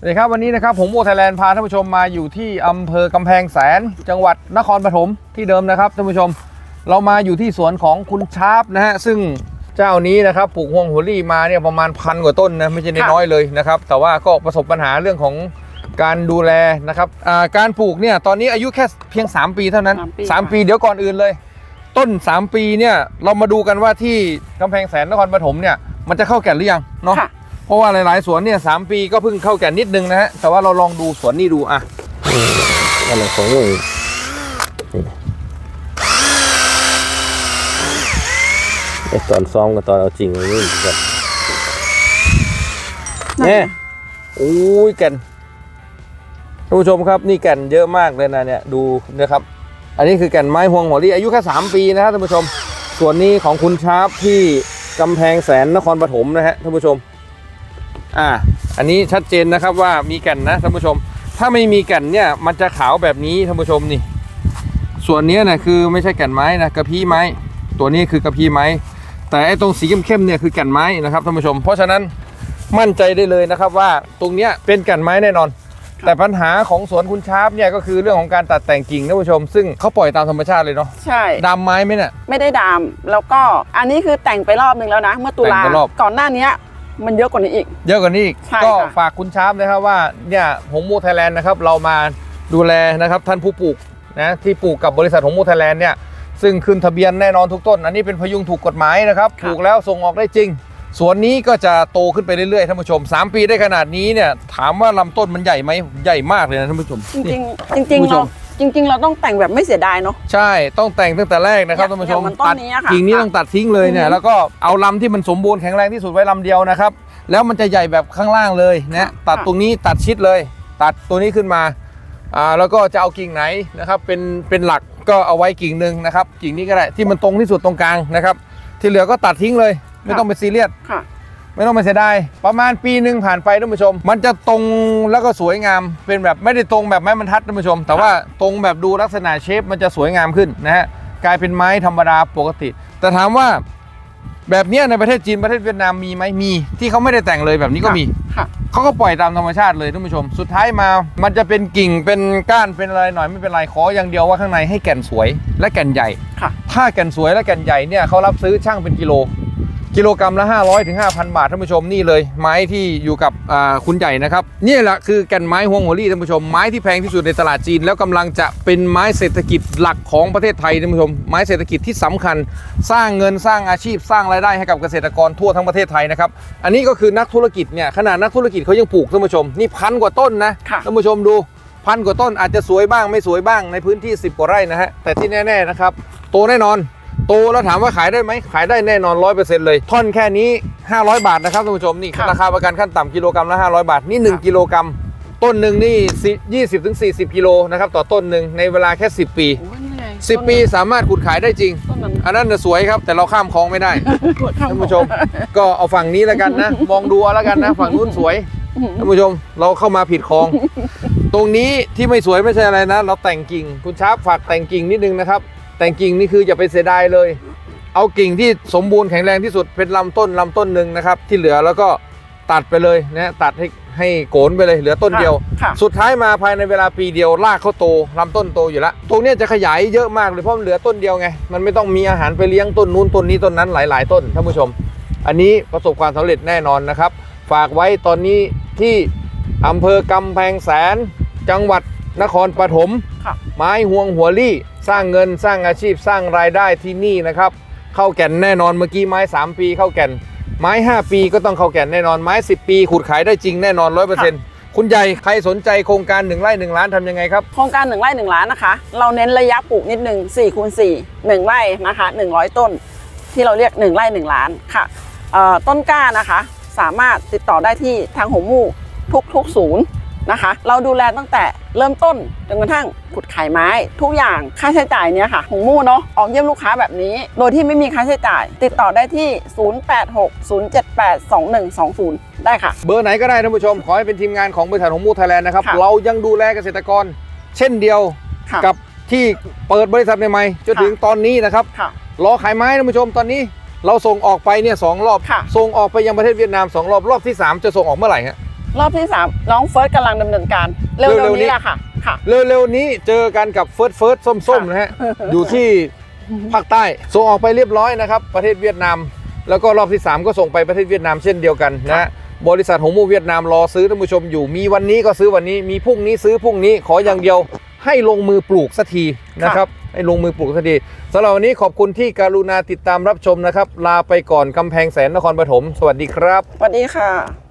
สวัสดีครับวันนี้นะครับผมโอไทยแลนด์พาท่านผู้ชมมาอยู่ที่อำเภอกำแพงแสน จังหวัดนครปฐมที่เดิมนะครับท่านผู้ชม เรามาอยู่ที่สวนของคุณชาร์ปนะฮะซึ่งเจ้านี้นะครับปลูกฮวงหัวลี่มาเนี่ยประมาณพันกว่าต้นนะไม่ใช่น้อยๆเลยนะครับแต่ว่าก็ประสบปัญหาเรื่องของการดูแลนะครับอ่าการปลูกเนี่ยตอนนี้อายุแค่เพียง 3 ปีเท่านั้นสามปี3ปีเดี๋ยวก่อนอื่นเลย ต้น 3 ปีเนี่ยเรามาดูกันว่าที่กำแพงแสนนครปฐมเนี่ยมันจะเข้าแก่นหรือยังเนาะค่ะ เพราะว่าหลายๆ สวนเนี่ยสามปีก็เพิ่งเข้าแก่นนิดนึงนะฮะ แต่ว่าเราลองดูสวนนี้ดูอะอะไรของมึงไอตอนซ้อมกับตอนเอาจริงมันนี่แบบเนี่ยโอ้ยแก่นท่านผู้ชมครับนี่แก่นเยอะมากเลยนะเนี่ยดูนะครับ อันนี้คือแก่นไม้ฮวงหัวลี่อายุแค่สามปีนะครับท่านผู้ชม ส่วนนี้ของคุณชาร์ปที่กำแพงแสนนครปฐมนะฮะท่านผู้ชม อ่า อันนี้ชัดเจนนะครับว่ามีแก่นนะท่านผู้ชม ถ้าไม่มีแก่นเนี่ยมันจะขาวแบบนี้ท่านผู้ชมนี่ ส่วนเนี้ยนะคือไม่ใช่แก่นไม้นะกระพี้ไม้ ตัวนี้คือกระพี้ไม้ แต่ไอ้ตรงสีเข้มๆเนี่ยคือแก่นไม้นะครับท่านผู้ชม เพราะฉะนั้นมั่นใจได้เลยนะครับว่าตรงเนี้ยเป็นแก่นไม้แน่นอน แต่ปัญหาของสวนคุณชาร์ปเนี่ยก็คือเรื่องของการตัดแต่งกิ่งท่านผู้ชม ซึ่งเขาปล่อยตามธรรมชาติเลยเนาะใช่ดำไม้ไหมเนี่ย ไม่ได้ดาม แล้วก็อันนี้คือแต่งไปรอบนึงแล้วนะ เมื่อตุลาแต่งไปรอบ ก่อนหน้านี้ มันเยอะกว่านี้อีก เยอะกว่านี้อีกใช่ก็ค่ะฝากคุณชาร์ปนะครับว่าเนี่ยหงมูไทยแลนด์นะครับเรามาดูแลนะครับท่านผู้ปลูกนะที่ปลูกกับบริษัทหงมูไทยแลนด์เนี่ยซึ่งขึ้นทะเบียนแน่นอนทุกต้น อันนี้เป็นพยุงถูกกฎหมายนะครับปลูกแล้วส่งออกได้จริง สวนนี้ก็จะโตขึ้นไปเรื่อยๆท่านผู้ชม 3 ปีได้ขนาดนี้เนี่ยถามว่าลำต้นมันใหญ่ไหมใหญ่มากเลยนะท่านผู้ชมจริงนี่ ๆจริงคุณผู้ชๆเราม จริง ๆ เราต้องแต่งแบบไม่เสียดายเนาะ ใช่ต้องแต่งตั้งแต่แรกนะครับอย่าท่านผู้ชมอย่างมันต้นตัดนี้อะค่ะกิ่งนี้ค่ะต้องตัดทิ้งเลยเนี่ยอือฮึแล้วก็เอาลำที่มันสมบูรณ์แข็งแรงที่สุดไว้ลำเดียวนะครับ แล้วมันจะใหญ่แบบข้างล่างเลยนะตัดตรงนี้ตัดชิดเลย ตัดตัวนี้ขึ้นมาอ่าแล้วก็จะเอากิ่งไหนนะครับเป็นเป็นหลักก็เอาไว้กิ่งหนึ่งนะครับกิ่งนี้ก็ได้ที่มันตรงที่สุดตรงกลางนะครับ ที่เหลือก็ตัดทิ้งเลย ไม่ต้องไปซีเรียส ค่ะ ไม่ต้องไปเสียดายประมาณปีหนึ่งผ่านไปท่านผู้ชม มันจะตรงแล้วก็สวยงาม เป็นแบบไม่ได้ตรงแบบไม้บรรทัดท่านผู้ชม แต่ว่าตรงแบบดูลักษณะเชฟมันจะสวยงามขึ้นนะฮะกลายเป็นไม้ธรรมดาปกติ แต่ถามว่าแบบเนี้ยในประเทศจีนประเทศเวียดนามมีไหมมีที่เขาไม่ได้แต่งเลยแบบนี้ก็มีค่ะ เขาก็ปล่อยตามธรรมชาติเลยท่านผู้ชม สุดท้ายมามันจะเป็นกิ่งเป็นก้านเป็นอะไรหน่อยไม่เป็นไรขออย่างเดียวว่าข้างในให้แก่นสวยและแก่นใหญ่ ค่ะ ถ้าแก่นสวยและแก่นใหญ่เนี่ยเขารับซื้อช่างเป็นกิโล กิโลกรรัมละ 500ถึง5,000 บาทท่านผู้ชมนี่เลยไม้ที่อยู่กับอ่าคุณใหญ่นะครับนี่แหละคือแก่นไม้ฮวงหัวลี่ท่านผู้ชมไม้ที่แพงที่สุดในตลาดจีน แล้วกำลังจะเป็นไม้เศรษฐกิจหลักของประเทศไทยท่านผู้ชมไม้เศรษฐกิจที่สำคัญ สร้างเงินสร้างอาชีพสร้างรายได้ให้กับเกษตรกรทั่วทั้งประเทศไทยนะครับอันนี้ก็คือนักธุรกิจเนี่ยขนาดนักธุรกิจเขายังปลูกท่านผู้ชมนี่พันกว่าต้นนะค่ะท่านผู้ชมดูพันกว่าต้นอาจจะสวยบ้างไม่สวยบ้างในพื้นที่ 10 กว่าไร่นะฮะแต่ที่แน่ๆนะครับโตแน่นอน โตแล้วถามว่าขายได้ไหมขายได้แน่นอน100%เลย ท่อนแค่นี้ 500 บาทนะครับท่านผู้ชมนี่ค่ะราคาประกันขั้นต่ำกิโลกรัมละ500 บาท นี่ 1 กิโลกรัม ต้นหนึ่งนี่ 20ถึง40 กิโลนะครับต่อต้นหนึ่งในเวลาแค่ 10 ปี โอ้ยนี่ไง10 ปีสามารถขุดขายได้จริง ต้นนั้นอันนั้นน่ะสวยครับแต่เราข้ามคลองไม่ได้ท่านผู้ชม ก็เอาฝั่งนี้แล้วกันนะ มองดูเอาแล้วกันนะฝั่งนู้นสวยท่านผู้ชมเราเข้ามาผิดคลอง ตรงนี้ที่ไม่สวยไม่ใช่อะไรนะ เราแต่งกิ่ง คุณชาร์ปฝากแต่งกิ่งนิดนึงนะครับ แต่งกิ่งนี่คืออย่าไปเสียดายเลย เอากิ่งที่สมบูรณ์แข็งแรงที่สุดเป็นลำต้นลำต้นหนึ่งนะครับ ที่เหลือแล้วก็ตัดไปเลยนะตัดให้ให้โกนไปเลยเหลือต้นเดียว ค่ะสุดท้ายมาภายในเวลาปีเดียวรากเขาโตลำต้นโตอยู่แล้วตรงเนี้ยจะขยายเยอะมากเลยเพราะมันเหลือต้นเดียวไงมันไม่ต้องมีอาหารไปเลี้ยงต้นนู้นต้นนี้ต้นนั้นหลาย ๆ ต้นท่านผู้ชม อันนี้ประสบความสำเร็จแน่นอนนะครับ ฝากไว้ตอนนี้ที่อำเภอกำแพงแสนจังหวัด นครปฐมค่ะไม้ห่วงหัวลี่ สร้างเงินสร้างอาชีพสร้างรายได้ที่นี่นะครับ เข้าแก่นแน่นอนเมื่อกี้ไม้ 3 ปีเข้าแก่น ไม้ 5 ปีก็ต้องเข้าแก่นแน่นอนไม้ 10 ปี ขุดขายได้จริงแน่นอน100%คุณใหญ่ใครสนใจโครงการ 1ไร่ 1 ล้านทำยังไงครับ โครงการหนึ่งไร่หนึ่งล้านนะคะ เราเน้นระยะปลูกนิดนึง4คูณ4 1ไร่นะคะ 100 ต้น ที่เราเรียก 1ไร่1ล้านค่ะเอ่อต้นกล้านะคะ สามารถติดต่อได้ที่ทางหัวหมู่ทุกทุกศูนย์ นะคะ เราดูแลตั้งแต่เริ่มต้นจนกระทั่งขุดขายไม้ ทุกอย่างค่าใช้จ่ายเนี้ยค่ะหัวหมู่เนาะออกเยี่ยมลูกค้าแบบนี้ โดยที่ไม่มีค่าใช้จ่าย ติดต่อได้ที่ 0860782120 ได้ค่ะ เบอร์ไหนก็ได้ท่านผู้ชม ขอให้เป็นทีมงานของบริษัทของมูไทยแลนด์นะครับ ค่ะเรายังดูแลเกษตรกร เช่นเดียวค่ะ กับที่เปิดบริษัทใหม่ๆจนถึงตอนนี้นะครับ ค่ะ รอขายไม้ท่านผู้ชมตอนนี้ เราส่งออกไปเนี่ยสองรอบ ค่ะ ส่งออกไปยังประเทศเวียดนามสองรอบรอบที่ 3 จะส่งออกเมื่อไหร่ฮะ รอบที่สามน้องเฟิร์สกำลังดำเนินการ เร็เร็ววๆๆนี้ นี้แหละค่ะค่ะ เร็วๆนี้เจอกันกับเฟิร์สเฟิร์สส้มๆนะฮะ อยู่ที่ภาคใต้ส่งออกไปเรียบร้อยนะครับ ประเทศเวียดนาม แล้วก็รอบที่ 3 ก็ส่งไปประเทศเวียดนามเช่นเดียวกันนะฮะบริษัทหงมูเวียดนามรอซื้อท่านผู้ชมอยู่ มีวันนี้ก็ซื้อวันนี้ มีพรุ่งนี้ซื้อพรุ่งนี้ขออย่างเดียว ให้ลงมือปลูกสักทีนะครับ ให้ลงมือปลูกสักทีสำหรับวันนี้ขอบคุณที่การุณาติดตามรับชมนะครับ ลาไปก่อนกำแพงแสนนครปฐม สวัสดีครับ สวัสดีค่ะ